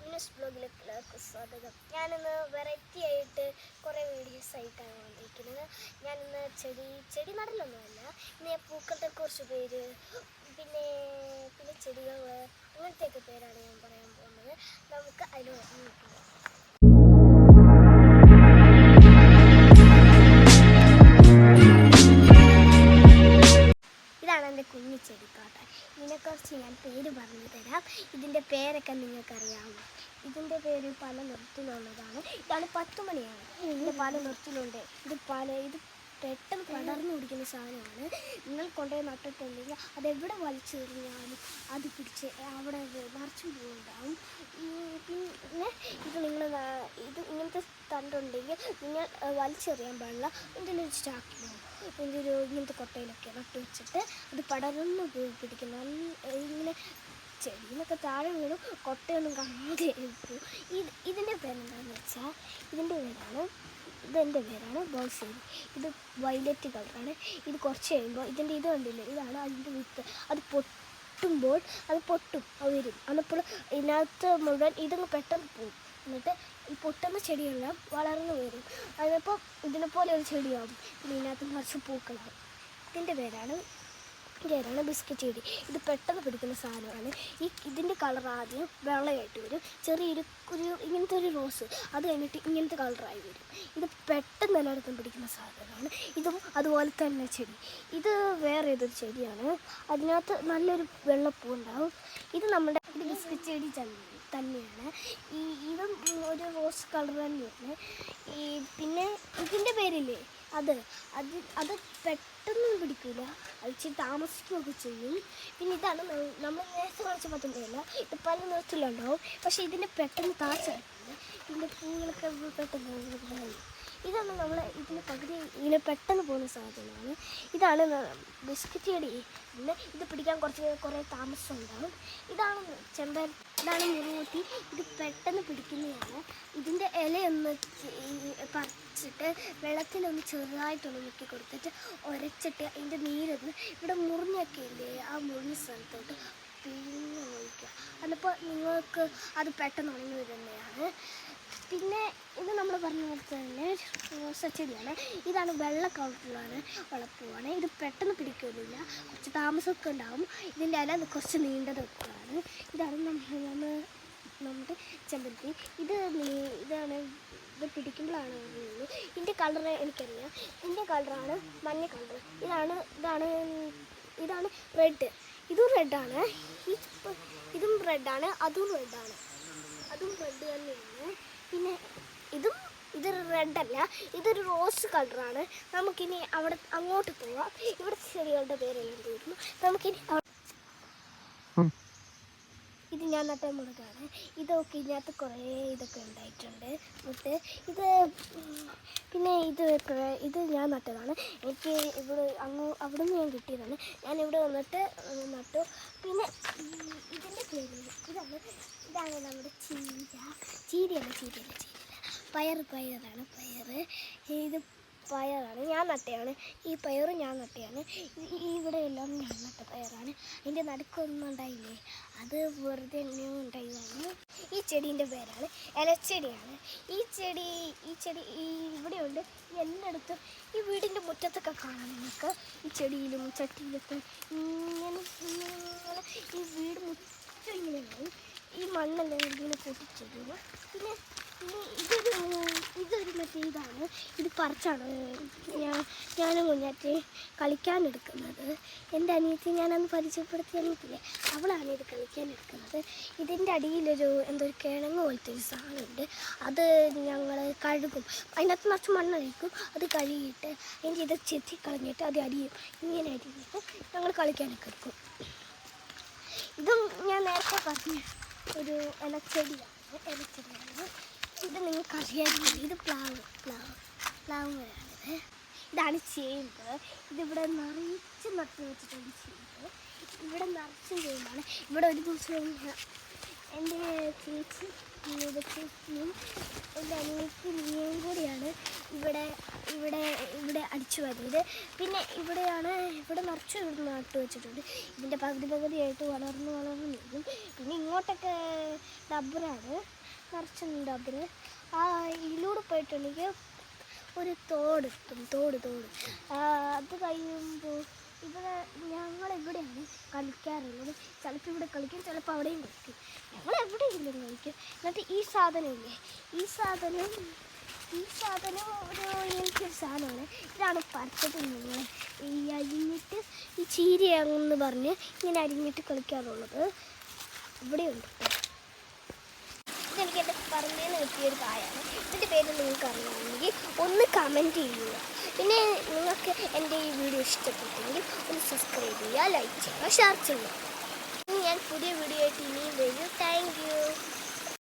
News ബ്ലോഗിലേക്ക് സ്വാഗതം. ഞാനിന്ന് variety ആയിട്ട് കുറേ വീഡിയോസ് ആയിട്ടാണ് വന്നിരിക്കുന്നത്. ഞാനിന്ന് ചെടി ചെടി നടലൊന്നുമല്ല ഞാൻ പൂക്കളുടെ കുറച്ച് പേര് പിന്നെ പിന്നെ ചെടികൾ അങ്ങനത്തെയൊക്കെ പേരാണ് ഞാൻ പറയാൻ പോകുന്നത്. നമുക്ക് അതിൽ ഇതാണ് എന്റെ കുഞ്ഞു ചെടിക്കാട്ടൻ ഇതിനെക്കുറിച്ച് ഞാൻ പേര് പറഞ്ഞു തരാം. ഇതിന്റെ പേരൊക്കെ നിങ്ങൾക്കറിയാമോ? ഇതിന്റെ പേര് പല നിറത്തിലുള്ളതാണ് ഇതാണ് പത്ത് മണിയാണ് ഇതിന്റെ പല നിറത്തിലുണ്ട് ഇത് പല ഇത് പെട്ടെന്ന് പടർന്നു പിടിക്കുന്ന സാധനമാണ്. നിങ്ങൾ കൊണ്ടുപോയി നട്ടിട്ടുണ്ടെങ്കിൽ അതെവിടെ വലിച്ചെറിഞ്ഞാലും അത് പിടിച്ച് അവിടെ നിറച്ചു പോകുന്നുണ്ടാവും പിന്നെ ഇത് നിങ്ങൾ ഇത് ഇങ്ങനത്തെ തണ്ടുണ്ടെങ്കിൽ നിങ്ങൾ വലിച്ചെറിയാൻ പാടില്ല. എന്തെങ്കിലും ഒരു സ്റ്റാക്കിലാണ് ഇതിന്റെ ഒരു ഇങ്ങനത്തെ കൊട്ടയിലൊക്കെ നട്ട് വെച്ചിട്ട് അത് പടർന്നു പോയി പിടിക്കും നല്ല ഇങ്ങനെ ചെടിയിലൊക്കെ താഴെ വീണു കൊട്ടയൊന്നും കാണാതെ ഇത് ഇതിന്റെ പേരെന്താണെന്ന് വെച്ചാൽ ഇതിന്റെ പേരാണ് ഇതെന്റെ പേരാണ് ബോൾസേരി ഇത് വയലറ്റ് കളറാണ്. ഇത് കുറച്ച് കഴിയുമ്പോൾ ഇതിന്റെ ഇത് കണ്ടില്ലേ? ഇതാണ് അതിന്റെ വിത്ത്. അത് പൊട്ടുമ്പോൾ അത് പൊട്ടും. അത് വരും. അന്നപ്പോൾ ഇതിനകത്ത് മുഴുവൻ ഇതങ്ങ് പെട്ടെന്ന് പോകും എന്നിട്ട് ഈ പൊട്ടുന്ന ചെടിയെല്ലാം വളർന്നു വരും. അതിനപ്പോൾ ഇതിനെപ്പോലെ ഒരു ചെടിയാവും. പിന്നെ ഇതിനകത്ത് കുറച്ച് പൂക്കളാവും. ഇതിന്റെ പേരാണ് പേരാണ് ബിസ്ക്കറ്റ് ചെടി ഇത് പെട്ടെന്ന് പിടിക്കുന്ന സാധനമാണ്. ഈ ഇതിന്റെ കളർ ആദ്യം വെള്ളയായിട്ട് വരും. ചെറിയൊരു ഒരു ഇങ്ങനത്തെ ഒരു റോസ്. അത് കഴിഞ്ഞിട്ട് ഇങ്ങനത്തെ കളറായി വരും. ഇത് പെട്ടെന്ന് എല്ലായിടത്തും പിടിക്കുന്ന സാധനമാണ്. ഇതും അതുപോലെ തന്നെ ചെടി. ഇത് വേറെ ഏതൊരു ചെടിയാണ്? അതിനകത്ത് നല്ലൊരു വെള്ളപ്പൂ ഉണ്ടാവും ഇത് നമ്മുടെ ബിസ്ക്കറ്റ് ചെടി തന്നെ തന്നെയാണ്. ഈ ഇതും ഒരു റോസ് കളർ തന്നെയാണ്. ഈ പിന്നെ ഇതിന്റെ പേരില്ലേ? അത്. അത് അത് പെട്ടെന്ന് പിടിക്കില്ല അത് ഇച്ചിരി താമസിക്കുകയൊക്കെ ചെയ്യും. പിന്നെ ഇതാണ് നമ്മൾ നേരത്തെ കാണിച്ച പറ്റുന്നില്ല ഇത് പല നിറത്തിലുണ്ടാവും. പക്ഷേ ഇതിന്റെ പെട്ടെന്ന് താഴ്ച ഇതിന്റെ പൂവുകളൊക്കെ പെട്ടെന്ന്. ഇതാണ് നമ്മൾ ഇതിന് പകുതി ഇങ്ങനെ പെട്ടെന്ന് പോകുന്ന സാധനമാണ്. ഇതാണ് ബിസ്ക്കറ്റ് ചെടി പിന്നെ ഇത് പിടിക്കാൻ കുറച്ച് കുറേ താമസം ഉണ്ടാവും. ഇതാണ് ചെമ്പ ഇതാണ് മുറുകൂട്ടി ഇത് പെട്ടെന്ന് പിടിക്കുന്നതാണ്. ഇതിന്റെ ഇലയൊന്ന് പറിച്ചിട്ട് വെള്ളത്തിലൊന്ന് ചെറുതായിട്ടൊന്ന് മുക്കി കൊടുത്തിട്ട് ഉരച്ചിട്ട് അതിന്റെ നീരൊന്ന് ഇവിടെ മുറിഞ്ഞൊക്കെ ഇല്ലേ ആ മുറിഞ്ഞ സ്ഥലത്തോട്ട് പിന്നെ ഒഴിക്കുക അതിപ്പോൾ നിങ്ങൾക്ക് അത് പെട്ടെന്ന് ഉണങ്ങി വരുന്നതാണ്. നമ്മൾ പറഞ്ഞ പോലെ തന്നെ റോസച്ചെടിയാണ് ഇതാണ് വെള്ള കളറിലാണ് വളപ്പൂവാണ് ഇത് പെട്ടെന്ന് പിടിക്കുന്നില്ല കുറച്ച് താമസമൊക്കെ ഉണ്ടാവും. ഇതിന്റെ ഇല കുറച്ച് നീണ്ടതൊക്കെയാണ്. ഇതാണ് നമ്മൾ നമ്മൾ നമ്മുടെ ചെമ്പരത്തി. ഇത് ഇതാണ് ഇത് പിടിക്കുമ്പോഴാണ് അറിയുള്ളൂ ഇതിന്റെ കളർ എനിക്കറിയാം. ഇതിന്റെ കളറാണ് മഞ്ഞ കളർ ഇതാണ് ഇതാണ് ഇതാണ് റെഡ് ഇതും റെഡാണ് ഈ ഇതും റെഡാണ് അതും റെഡാണ് അതും റെഡ് തന്നെയാണ്. പിന്നെ ഇതും ഇതൊരു റെഡല്ല ഇതൊരു റോസ് കളറാണ് നമുക്കിനി അവിടെ അങ്ങോട്ട് പോവാം. ഇവിടെ ചെടികളുടെ പേരെല്ലാം തീർന്നു നമുക്കിനി അവിടെ ഇത് ഞാൻ നട്ട മുളകാണ് ഇതൊക്കെ ഇതിനകത്ത് കുറേ ഇതൊക്കെ ഉണ്ടായിട്ടുണ്ട്. എന്നിട്ട് ഇത് പിന്നെ ഇത് ഇത് ഞാൻ നട്ടതാണ്. എനിക്ക് ഇവിടെ അങ്ങ് അവിടെ നിന്ന് ഞാൻ കിട്ടിയതാണ്. ഞാൻ ഇവിടെ വന്നിട്ട് നട്ടു. പിന്നെ ഇതിന്റെ പേര് ഇതാണ്. ഇതാണ് നമ്മുടെ ചീര. ചീരയല്ല ചീരയല്ല ചീരയല്ല പയർ പയറാണ് പയർ. ഇത് പയറാണ്. ഞാൻ നട്ടയാണ്. ഈ പയറും ഞാൻ നട്ടയാണ്. ഈ- ഈ ഇവിടെ എല്ലാം ഞാൻ നട്ട പയറാണ്. അതിന്റെ നടുക്കൊന്നും ഉണ്ടായില്ലേ? അത് വെറുതെ എന്നെയും ഉണ്ടായതാണ്. ഈ ചെടീന്റെ പേരാണ് ഇലച്ചെടിയാണ് ഈ ചെടി ഈ ചെടി ഈ ഇവിടെയുണ്ട്. എല്ലായിടത്തും ഈ വീടിന്റെ മുറ്റത്തൊക്കെ കാണാം നിങ്ങൾക്ക്. ഈ ചെടിയിലും ചട്ടിയിലൊക്കെ ഇങ്ങനെ ഇങ്ങനെ ഈ വീട് മുറ്റം ഇങ്ങനെ ഈ മണ്ണെല്ലാം പൊട്ടിച്ചിടുന്നു പിന്നെ ഇതൊരു ഇതൊരു മറ്റേ ഇതാണ്. ഇത് പറിച്ചാണ്. ഞാൻ ഞാനും കുഞ്ഞാറ്റി കളിക്കാൻ എടുക്കുന്നത്. എന്റെ അനിയത്തി ഞാനന്ന് പരിചയപ്പെടുത്തി അനിയത്തില്ലേ അവളാണ് ഇത് കളിക്കാൻ എടുക്കുന്നത്. ഇതിന്റെ അടിയിലൊരു എന്തോ ഒരു കിഴങ്ങ് പോലത്തെ ഒരു സാധനമുണ്ട്. അത് ഞങ്ങൾ കഴുകും. അതിനകത്ത് നിറച്ച് മണ്ണഴിക്കും. അത് കഴുകിയിട്ട് അതിന്റെ ഇത് ചെത്തി കളഞ്ഞിട്ട് അത് അടിയും. ഇങ്ങനെ അടിഞ്ഞിട്ട് ഞങ്ങൾ കളിക്കാനൊക്കെ എടുക്കും. ഇതും ഞാൻ നേരത്തെ പറഞ്ഞ ഒരു ഇലച്ചെടിയാണ്. ഇലച്ചെടിയാണ്. ഇത് നിങ്ങൾക്ക് അറിയാറില്ല ഇത് പ്ലാവ് പ്ലാവ് പ്ലാവ് മരമാണിത് ഇതാണ് ചേമ്പ്. ഇതിവിടെ നിറച്ച് നട്ടു വെച്ചിട്ടുണ്ട് ചേമ്പ്. ഇവിടെ നിറച്ചും ചേമ്പാണ്. ഇവിടെ ഒരു ദിവസം എന്റെ ചേച്ചി ചേച്ചിയും എന്റെ അനിയത്തി നീയും കൂടിയാണ് ഇവിടെ ഇവിടെ ഇവിടെ അടിച്ചു വരുന്നത്. പിന്നെ ഇവിടെയാണ് ഇവിടെ നിറച്ച് നട്ടു വെച്ചിട്ടുണ്ട്. ഇതിന്റെ പകുതി പകുതിയായിട്ട് വളർന്ന് വളർന്ന് നിൽക്കും. പിന്നെ ഇങ്ങോട്ടൊക്കെ ഡബ്ബറാണ് നിറച്ചും ഡബ്ബർ ആ ഇതിലൂടെ പോയിട്ടുണ്ടെങ്കിൽ ഒരു തോട് തോട്. ആ, അത് കഴിയുമ്പോൾ ഇവിടെ ഞങ്ങൾ ഇവിടെയാണ് കളിക്കാറുള്ളത്. ചിലപ്പോൾ ഇവിടെ കളിക്കും ചിലപ്പോൾ അവിടെയും കളിക്കും. ഞങ്ങൾ എവിടെയെങ്കിലും കളിക്കും. എന്നിട്ട് ഈ സാധനമില്ലേ? ഈ സാധനം ഈ സാധനം ഒരു എനിക്കൊരു സാധനമാണ്. ഇതാണ് പറിച്ചത് ഈ അരിഞ്ഞിട്ട് ഈ ചീരയാണെന്ന് പറഞ്ഞ് ഇങ്ങനെ അരിഞ്ഞിട്ട് കളിക്കാറുള്ളത്. ഇവിടെയുണ്ട്. ഇതെനിക്ക് എന്റെ പറമ്പിൽ നിന്ന് കിട്ടിയൊരു കായാണ് ഇതിന്റെ പേര് നിങ്ങൾക്ക് അറിയാമെങ്കിൽ ഒന്ന് കമന്റ് ചെയ്യുക. പിന്നെ നിങ്ങൾക്ക് എന്റെ ഈ വീഡിയോ ഇഷ്ടപ്പെട്ടെങ്കിൽ ഒന്ന് സബ്സ്ക്രൈബ് ചെയ്യുക ലൈക്ക് ചെയ്യുക ഷെയർ ചെയ്യുക. ഞാൻ പുതിയ വീഡിയോ ആയിട്ട് ഇനിയും വരും. താങ്ക്